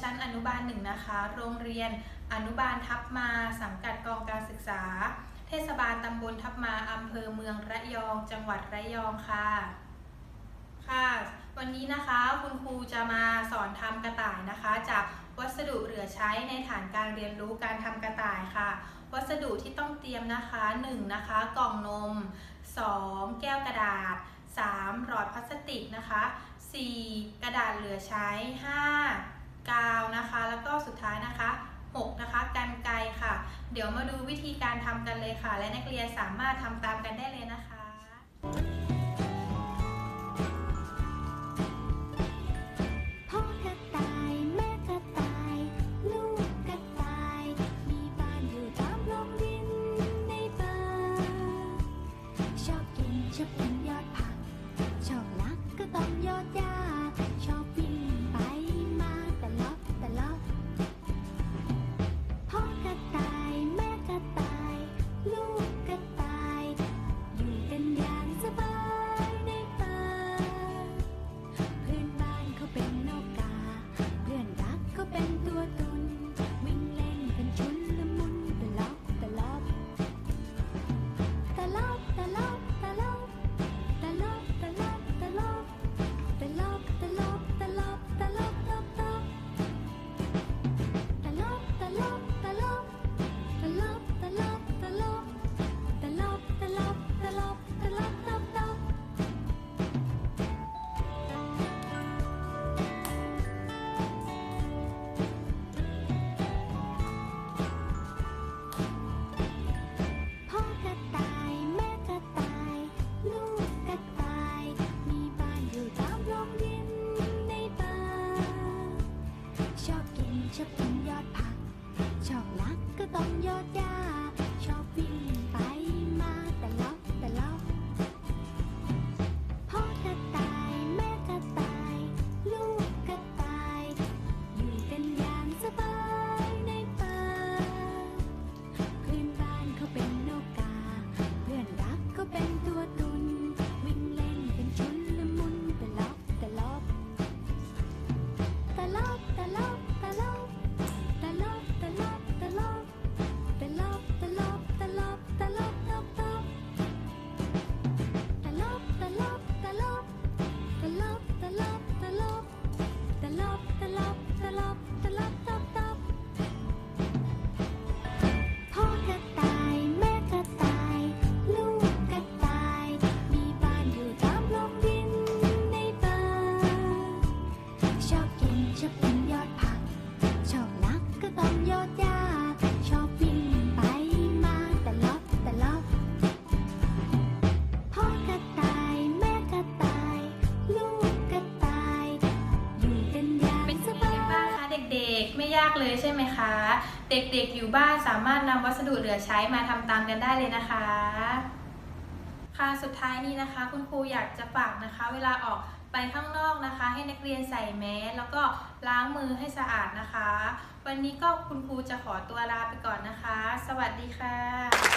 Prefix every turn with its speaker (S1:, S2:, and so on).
S1: ชั้นอนุบาลหนึ่งนะคะ โรงเรียนอนุบาลทับมาสังกัดกองการศึกษา เทศบาลตำบลทับมาอำเภอเมืองระยอง จังหวัดระยองค่ะ ค่ะ วันนี้นะคะคุณครูจะมาสอนทำกระต่ายนะคะ จากวัสดุเหลือใช้ในฐานการเรียนรู้การทำกระต่ายค่ะ วัสดุที่ต้องเตรียมนะคะ 1 นะคะ กล่องนม 2 แก้วกระดาษ 3 หลอดพลาสติกนะคะ 4 กระดาษเหลือใช้ 5 กาวนะคะ แล้วก็สุดท้ายนะคะ 6 นะคะกันไกรค่ะ เดี๋ยวมาดูวิธีการทำกันเลยค่ะ และนักเรียนสามารถทำตามกันได้เลยนะคะ
S2: ต้องโยดยา ชอบกินยอดผัก ชอบลักก็ต้องยอดหญ้าชอบวิ่งไปมาแต่ลอบแต่ลอบพ่อกระต่าย แม่กระต่าย ลูกกระต่าย อยู่กันอย่าง
S1: เป็น
S2: สบาย
S1: บ้างคะเด็กๆ ไม่ยากเลยใช่ไหมคะ เด็กๆอยู่บ้านสามารถนำวัสดุเหลือใช้มาทำตามกันได้เลยนะคะ ค่ะสุดท้ายนี้นะคะ คุณครูอยากจะฝากนะคะ เวลาออก ไปข้างนอกนะคะ ให้นักเรียนใส่แมสแล้วก็ล้างมือให้สะอาดนะคะ วันนี้ก็คุณครูจะขอตัวลาไปก่อนนะคะ สวัสดีค่ะ